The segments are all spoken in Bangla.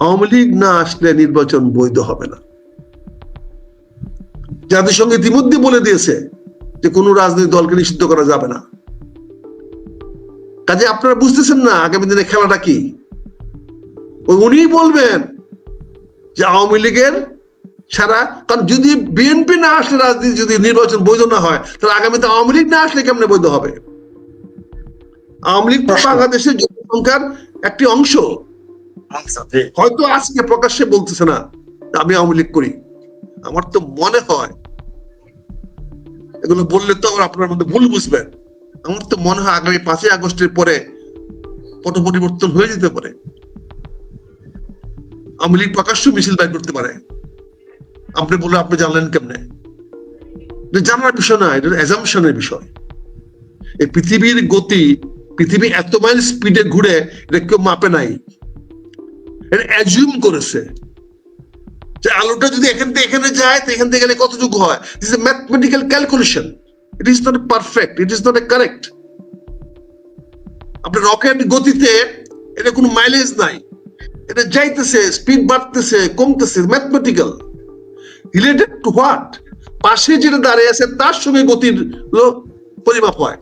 আওয়ামী লীগ না আসলে নির্বাচন বৈধ হবে না। জাতিসংঘ ইতিমধ্যে বলে দিয়েছে যে কোনো রাজনৈতিক দলকে নিষিদ্ধ করা যাবে না। কাজে আপনারা বুঝতেছেন না আগামী দিনে খেলাটা কি? ওই উনি বলবেন যে আওয়ামী লীগের সারা কারণ যদি বিএনপি না আসলে রাজনীতি যদি নির্বাচন বৈধ না হয় তাহলে আগামীতে আওয়ামী লীগ না আসলে কেমনে বৈধ হবে? আওয়ামী লীগ বাংলাদেশের জনসংখ্যার একটি অংশ। হয়তো আজকে প্রকাশ্যে বলতেছে না আমি আওয়ামী লীগ করি। আমার তো মনে হয়, এগুলো বললে তো আবার আপনার মধ্যে ভুল বুঝবেন। আমার তো মনে হয় আগামী পাঁচই আগস্টের পরে পট পরিবর্তন হয়ে যেতে পারে। আওয়ামী লীগ প্রকাশ্য মিছিল করতে পারে। আপনি বলে আপনি জানলেন কেমনে? জানার বিষয় না, এটা অ্যাজামশনের বিষয়। এই পৃথিবীর গতি, পৃথিবী এত মাইল স্পিডে ঘুরে, এটা কেউ মাপে নাই। অ্যাজিউম করেছে যে আলোটা যদি এখান থেকে এখানে যায়, তো এখান থেকে গেলে কতটুকু হয়? This a mathematical calculation it is not perfect it is not a correct আপনার রকেট গতিতে এটা কোনো মাইলেজ নাই। এটা যাইতেছে স্পিড বাড়তেছে, কমতেছে ম্যাথমেটিক্যাল রিলেটেড টু হোয়াট পাশে যেটা দাঁড়িয়ে আছে, তার সঙ্গে গতির পরিমাপ হয়।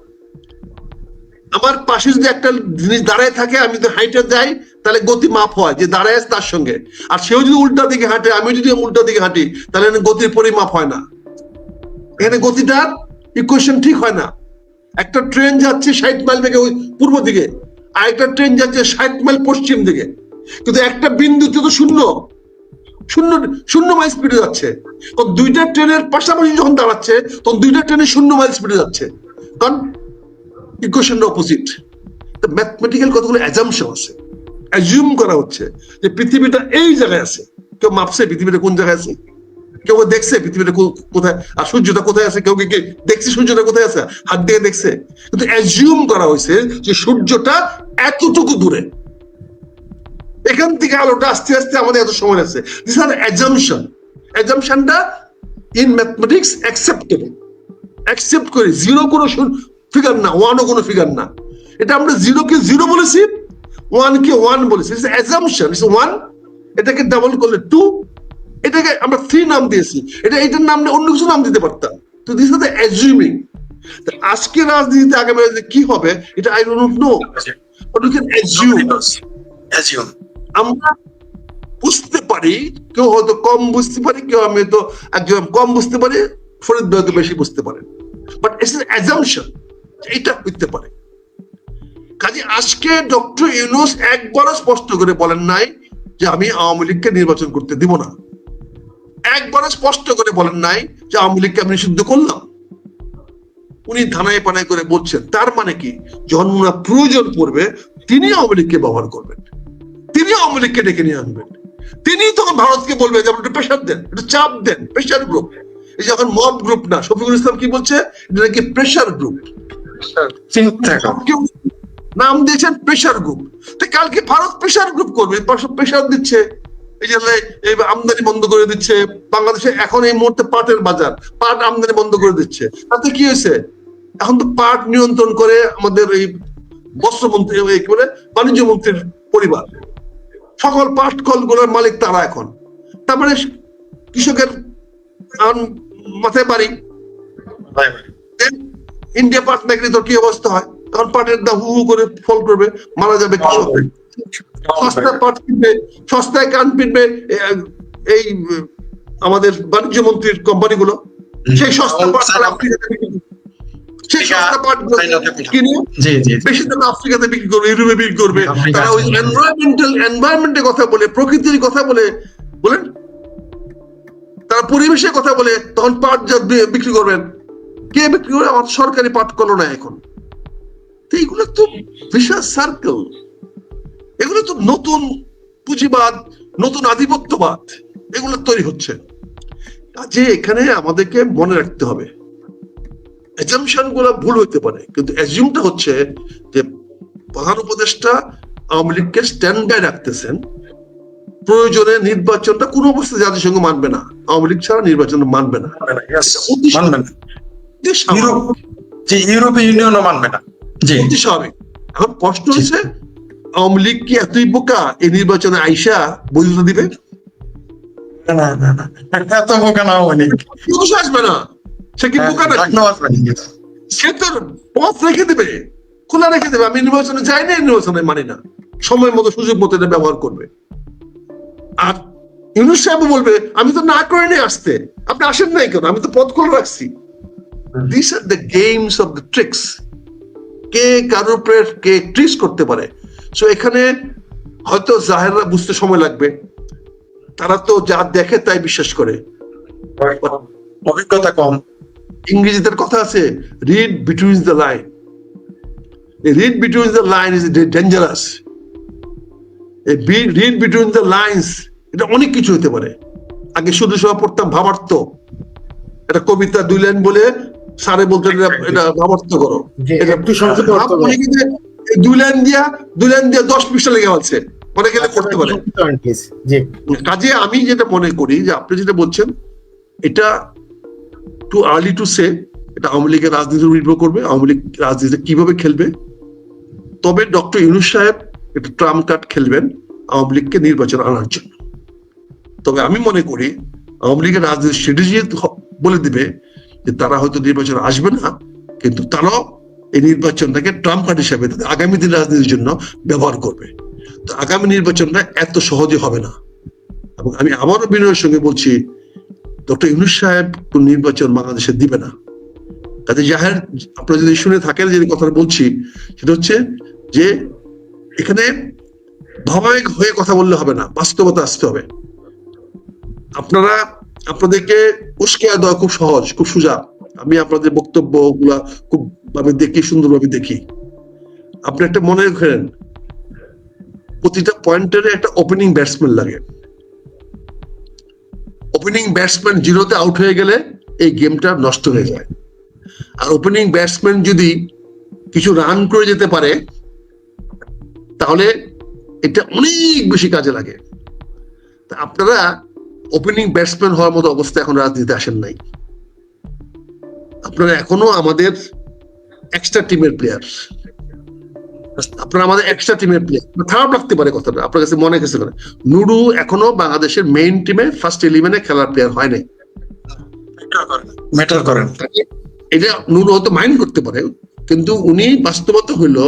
আমার পাশে যদি একটা জিনিস দাঁড়ায় থাকে, আমি যদি হাইটে যাই তাহলে গতি মাপ হয় যে দাঁড়ায় তার সঙ্গে। আর সেও যদি উল্টা দিকে হাঁটে আমি যদি উল্টা দিকে হাঁটি, তাহলে গতির পরিমাপ হয় না। এখানে গতিটার ইকুয়েশন ঠিক হয় না। একটা ট্রেন যাচ্ছে ষাট মাইল থেকে ওই পূর্ব দিকে আর একটা ট্রেন যাচ্ছে ষাট মাইল পশ্চিম দিকে। কিন্তু একটা বিন্দুতে তো শূন্য। শূন্য শূন্য মাইল স্পিডে যাচ্ছে। তখন দুইটা ট্রেনের পাশাপাশি যখন দাঁড়াচ্ছে, তখন দুইটা ট্রেনে শূন্য মাইল স্পিডে যাচ্ছে। কারণ ইকুয়েশনটা অপোজিট ম্যাথমেটিক্যাল কতগুলো অ্যাজামশন আছে। অ্যাজিউম করা হচ্ছে যে পৃথিবীটা এই জায়গায় আছে। কেউ মাপছে পৃথিবীটা কোন জায়গায় আছে? কেউ দেখছে পৃথিবীটা কোথায় আর সূর্যটা কোথায় আছে? কেউ কি দেখছে সূর্যটা কোথায় আছে? হাত দিয়ে দেখছে। কিন্তু অ্যাজিউম করা হয়েছে যে সূর্যটা এতটুকু দূরে। এখান থেকে আলোটা আস্তে আস্তে আমাদের এত সময় আছে দিস আর অ্যাজামশন অ্যাজামশনটা ইন ম্যাথমেটিক্স অ্যাকসেপ্টেবল অ্যাকসেপ্ট করি জিরো কোনো ফিগার না ওয়ানও কোনো ফিগার না। এটা আমরা জিরো কে জিরো বলেছি। ওয়ান কে ওয়ান বলেছি ইটস অ্যাজাম্পশন ইটস ওয়ান এটাকে ডাবল করলে টু এটাকে আমরা থ্রি নাম দিয়েছি। এটা এটার নাম নিয়ে অন্য কিছু নাম দিতে পারতাম। তো দিস আর দ্য অ্যাজিউমিং আজকে রাজনীতিতে আগামী রাজনীতি কি হবে এটা I don't know but we can assume আমরা বুঝতে পারি কেউ হয়তো কম বুঝতে পারে কেউ আমি তো একজন কম বুঝতে পারি ফরিদ হয়তো বেশি বুঝতে পারেন বাট ইটস অ্যাজামশন এটা হইতে পারে। কাজে আজকে ডক্টর ইউনুস একবারও স্পষ্ট করে বলেন নাই যে আমি আওয়ামী লীগকে নির্বাচন করতে দিব না। একবারও স্পষ্ট করে বলেন নাই যে আওয়ামী লীগকে আমি নিষিদ্ধ করলাম। উনি ধানায় পানায় করে বলছেন তার মানে কি? যখন ওনার প্রয়োজন পড়বে তিনি আওয়ামী লীগকে ব্যবহার করবেন। তিনি আওয়ামী লীগকে ডেকে নিয়ে আনবেন। তিনি তখন ভারতকে বলবেন যে একটু প্রেশার দেন একটু চাপ দেন প্রেশার গ্রুপ এই যে এখন মব গ্রুপ না শফিকুল ইসলাম কি বলছে? এটা নাকি প্রেশার গ্রুপ চিন্তা নাম দিয়েছেন প্রেশার গ্রুপ তো কালকে ভারত প্রেশার গ্রুপ করবে প্রেশার দিচ্ছে। এই যে আমদানি বন্ধ করে দিচ্ছে। বাংলাদেশে এখন এই মুহূর্তে পাটের বাজার পাট আমদানি বন্ধ করে দিচ্ছে। তাতে কি হয়েছে? এখন তো পাট নিয়ন্ত্রণ করে আমাদের এই বস্ত্রমন্ত্রী কি বলে? বাণিজ্য মন্ত্রীর পরিবার। সকল পাট কলগুলোর মালিক তারা এখন। তার মানে কৃষকের মাথায় বাড়ি। ইন্ডিয়া পাট নাকি তোর কি অবস্থা হয়? তখন পাটের দাম হু হু করে ফল করবে মারা যাবে সস্তায় পাট কিনবে সস্তায় কান পিনবে এই আমাদের বাণিজ্য মন্ত্রীর কোম্পানিগুলো সেই সস্তা পাট আফ্রিকাতে বিক্রি করবে। সেই সস্তা পাট কিনে বেশি দামে আফ্রিকাতে বিক্রি করবে ইউরোপে বিক্রি করবে। তারা ওই এনভায়রনমেন্টাল এনভায়রনমেন্টের কথা বলে প্রকৃতির কথা বলে বলেন? তারা পরিবেশের কথা বলে তখন পাট বিক্রি করবেন কে বিক্রি করে আমার সরকারি পাট কলো না এখন। তো এইগুলো তো বিশাল সার্কেল এগুলো তো নতুন পুঁজিবাদ নতুন আধিপত্যবাদ এগুলো তৈরি হচ্ছে। কাজে এখানে আমাদেরকে মনে রাখতে হবে। অ্যাজামশনগুলো ভুল হইতে পারে কিন্তু অ্যাজিউমটা হচ্ছে যে প্রধান উপদেষ্টা আওয়ামী লীগকে স্ট্যান্ড বাই রাখতেছেন। প্রয়োজনে নির্বাচনটা কোনো অবস্থায় জাতিসংঘ মানবে না। আওয়ামী লীগ ছাড়া নির্বাচন মানবে না। ইউরোপীয় ইউনিয়নও মানবে না। অতি স্বাভাবিক। এখন প্রশ্ন হচ্ছে আওয়ামী লীগ কি এতই বোকা এই নির্বাচনে আইসা বৈধতা দিবে? না না না এত বোকা না অনেক কেউ আসবে না। সে কি বোকা নাকি? সে তো পথ রেখে দেবে খোলা রেখে দেবে। আমি নির্বাচনে যাই না নির্বাচনে মানি না। সময় মতো সুযোগ মতো এটা ব্যবহার করবে। আর ইউনুস সাহেব বলবে আমি তো না করে নিয়ে আসতে। আপনি আসেন নাই কেন? আমি তো পথ খোলা রাখছি। This are the games of the tricks কে কারোর উপরে কে ট্রিক্স করতে পারে? সো এখানে হয়তো জাহেররা বুঝতে সময় লাগবে। তারা তো যা দেখে তাই বিশ্বাস করে। অভিজ্ঞতা কম। ইংরেজিতে কথা আছে read between the line read between the line is dangerous read between the lines এটা অনেক কিছু হতে পারে। আগে শুধু সব পড়তাম ভাবার্থ। একটা কবিতা দুই লাইন বলে স্যারে বলতেন এটা- ভাবার্থ করো। জি, এটা একটু সংক্ষেপে অর্থ বলো। অনেকে যে এই দুই লাইন দিয়া দুই লাইন দিয়া দশ পৃষ্ঠা লেগে আছে। গেলে করতে পারে। কাজে আমি যেটা মনে করি যে আপনি যেটা বলছেন এটা টু আর্লি টু সে এটা আওয়ামী লীগের নির্ভর করবে আওয়ামী লীগ রাজনীতি কীভাবে খেলবে? তবে ডক্টর ইউনুস সাহেব একটা ট্রাম কার্ড খেলবেন আওয়ামী লীগকে নির্বাচন আনার জন্য। তবে আমি মনে করি আওয়ামী লীগের রাজনীতি স্ট্র্যাটেজি বলে দিবে যে তারা হয়তো নির্বাচন আসবে না, কিন্তু তারাও এই নির্বাচনটাকে ট্রাম্প কার্ড হিসাবে তাদের আগামী দিন রাজনীতির জন্য ব্যবহার করবে। তো আগামী নির্বাচনটা এত সহজে হবে না। এবং আমি আবারও বিনয়ের সঙ্গে বলছি, ডক্টর ইউনুস সাহেব কোন নির্বাচন বাংলাদেশে দিবে না। কাজে জাহের, আপনারা যদি শুনে থাকেন যে কথাটা বলছি, সেটা হচ্ছে যে এখানে ভাবাবেগ হয়ে কথা বললে হবে না, বাস্তবতা আসতে হবে। আপনারা আপনাদেরকে উস্কে দেওয়া খুব সহজ, খুব সোজা। আমি আপনাদের বক্তব্যগুলা খুব আমি দেখি, সুন্দরভাবে দেখি। আপনি একটা মনে রাখেন, প্রতিটা পয়েন্টের একটা ওপেনিং ব্যাটসম্যান লাগে। ওপেনিং ব্যাটসম্যান জিরোতে আউট হয়ে গেলে এই গেমটা নষ্ট হয়ে যায়। আর ওপেনিং ব্যাটসম্যান যদি কিছু রান করে যেতে পারে, তাহলে এটা অনেক বেশি কাজে লাগে। আপনারা ওপেনিং ব্যাটসম্যান হওয়ার মতো অবস্থা এখন রাজনীতিতে আসেন নাই। আপনারা এখনও আমাদের এক্সট্রা টিমের প্লেয়ার আপনারা আমাদের এক্সট্রা টিমের প্লেয়ার খারাপ লাগতে পারে কথাটা আপনার কাছে মনে গেছে নুডু এখনও বাংলাদেশের মেইন টিমে ফার্স্ট ইলেভেনে খেলার প্লেয়ার হয় নাই। ম্যাটার করেন এটা নুডু হয়তো মাইন্ড করতে পারে কিন্তু উনি বাস্তবতা হইল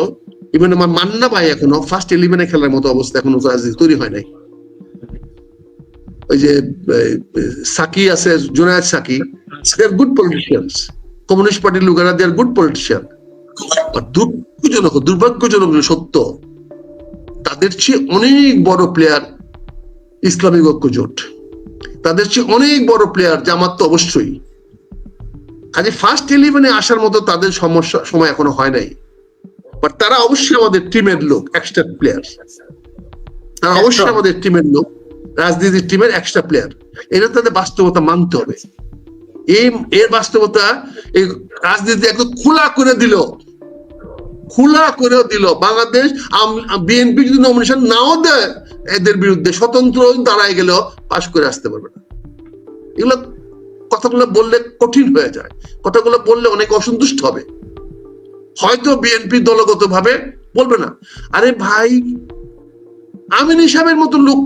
ইভেন আমার মান্না ভাই এখনও ফার্স্ট ইলেভেনে খেলার মতো অবস্থা এখনও রাজনীতি তৈরি হয় নাই। ওই যে সাকি আছে, Junaid Saki they good politicians communist পার্টির লোকেরা দে আর গুড পলিটিশিয়ান দুর্ভাগ্যজনক দুর্ভাগ্যজনক সত্য, তাদের চেয়ে অনেক বড় প্লেয়ার ইসলামিক ঐক্য জোট। তাদের চেয়ে অনেক বড় প্লেয়ার জামাত তো অবশ্যই। কাজে ফার্স্ট ইলেভেনে আসার মতো তাদের সমস্যা, সময় এখনও হয় নাই। বাট তারা অবশ্যই আমাদের টিমের লোক এক্সট্রা প্লেয়ার তারা অবশ্যই আমাদের টিমের লোক। রাজনীতির টিমের এক্সট্রা প্লেয়ার এটা তাদের বাস্তবতা মানতে হবে। এই, এর বাস্তবতা এই রাজনীতি একদম খোলা করে দিল। খোলা করেও দিল। বাংলাদেশ বিএনপি যদি নমিনেশন নাও দেয়, এদের বিরুদ্ধে স্বতন্ত্র দাঁড়ায় গেলেও পাশ করে আসতে পারবে না। এগুলো কথাগুলো বললে কঠিন হয়ে যায়। কথাগুলো বললে অনেক অসন্তুষ্ট হবে। হয়তো বিএনপি দলগত ভাবে বলবে না। আরে ভাই, আমিন হিসাবের মতো লোক